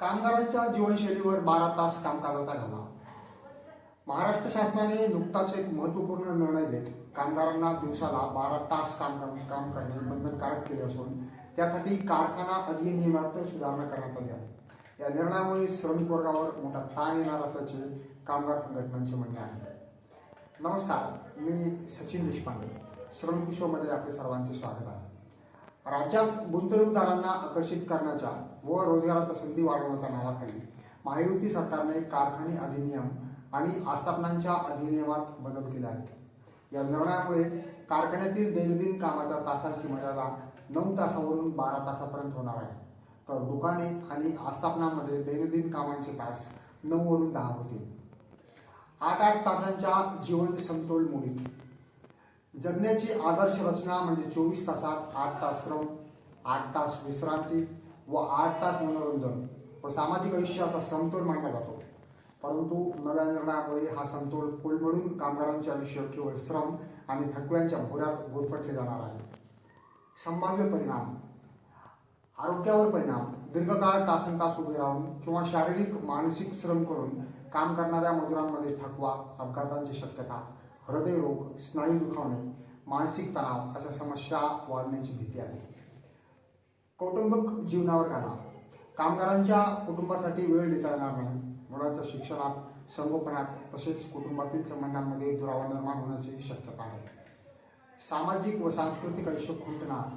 कामगारांच्या जीवनशैलीवर बारा तास कामकाजाचा घाला. महाराष्ट्र शासनाने नुकताच एक महत्त्वपूर्ण निर्णय घेत कामगारांना दिवसाला बारा तास काम काम करणे बंधनकारक केले असून त्यासाठी कारखाना अधिनियमात सुधारणा करण्यात आली आहे. या निर्णयामुळे श्रमिक वर्गावर मोठा ताण येणार असल्याचे कामगार संघटनांचे म्हणणे आहे. नमस्कार मी सचिन देशपांडे श्रमिक विश्वमध्ये आपले सर्वांचे स्वागत आहे. राज्यात गुंतवणूकदारांना आकर्षित करण्याच्या व रोजगाराच्या संधी वाढवण्याच्या नावाखाली महायुती सरकारने कारखाने अधिनियम आणि आस्थापनांच्या अधिनियमात बदल केले आहेत या निर्णयामुळे कारखान्यातील दैनंदिन कामाच्या तासांची मर्यादा नऊ तासावरून बारा तासापर्यंत होणार आहे. तर दुकाने आणि आस्थापनामध्ये दैनंदिन कामांचे तास नऊवरून दहा होतील. आठ आठ तासांच्या जीवन समतोल मोडीत जगण्याची आदर्श रचना म्हणजे चोवीस तासात आठ तास श्रम आठ तास विश्रांती व आठ तास मनोरंजन. व सामाजिक आयुष्य असा समतोल मानला जातो. परंतु नव्या निर्णयामुळे हा समतोल कोलमडून कामगारांचे आयुष्य केवळ श्रम आणि थकव्यांच्या भोऱ्यात गुरफटले जाणार आहे. संभाव्य परिणाम. आरोग्यावर परिणाम. दीर्घकाळ तासन तास उभे राहून किंवा शारीरिक मानसिक श्रम करून काम करणाऱ्या मजुरांमध्ये थकवा अपघातांची शक्यता हृदयरोग स्नायू दुखावणे मानसिक तणाव अशा समस्या वाढण्याची भीती आहे. कौटुंबिक जीवनावर घाला. कामगारांच्या कुटुंबासाठी वेळ देता येणार नाही. मुलांच्या शिक्षणात संगोपनात तसेच कुटुंबातील संबंधांमध्ये दुरावा निर्माण होण्याची शक्यता आहे. सामाजिक व सांस्कृतिक आयुष्य खुंटणार.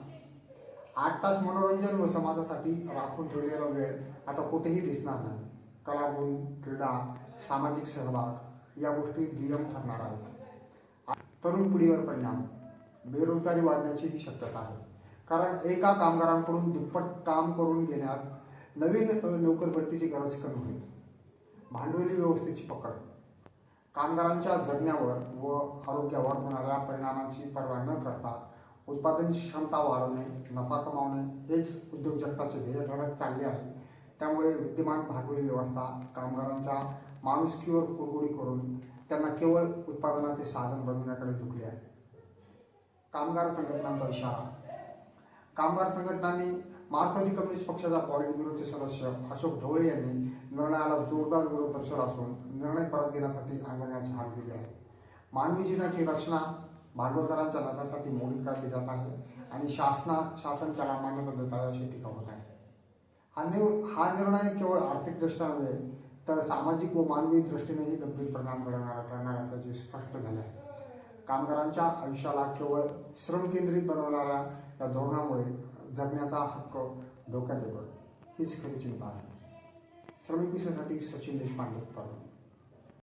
आठ तास मनोरंजन व समाजासाठी राखून ठेवलेला वेळ आता कुठेही दिसणार नाही. कलागुण क्रीडा सामाजिक सहभाग या गोष्टी दुय्यम ठरणार आहेत. तरुण पिढीवर परिणाम बेरोजगारी वाढण्याची ही शक्यता आहे. कारण एका कामगारांकडून दुप्पट काम करून घेण्यात नवीन नोकर भरतीची गरज कमी होईल. भांडवली व्यवस्थेची पकड कामगारांच्या जगण्यावर व आरोग्यावर होणाऱ्या परिणामांची पर्वा न करता उत्पादन क्षमता वाढवणे नफा कमावणे हेच उद्योजकताचे ध्येय ठरत चालले आहे. त्यामुळे विद्यमान भांडवली व्यवस्था कामगारांच्या माणुसकीवर कुरगुडी करून त्यांना केवळ उत्पादनाचे साधन बनवण्याकडे झुकले आहे. कामगार संघटनांचा इशारा. कामगार संघटनांनी मार्क्सवादी कम्युनिस्ट पक्षाचा पॉलिट ब्युरोचे सदस्य अशोक ढवळे यांनी निर्णयाला जोरदार विरोध दर्शवला असून निर्णय परत घेण्यासाठी आंदोलनाची हाक दिली आहे. मानवी जीवनाची रचना भांडवलदारांच्या नफ्यासाठी मोडीत काढली जात आहे आणि शासना शासन त्याला मान्यता देत आहे अशी टीका होत आहे. हा निर् हा निर्णय केवळ आर्थिकदृष्ट्या नव्हे तर सामाजिक व मानवी दृष्टीनेही गंभीर परिणाम घडवणार ठरणार असल्याचे स्पष्ट झाले आहे. कामगारांच्या आयुष्याला केवळ श्रम केंद्रित बनवणाऱ्या या धोरणामुळे जगण्याचा हक्क धोक्यात येतो हीच खरी चिंता आहे. श्रमिक विषयासाठी सचिन देशपांडे परभणी.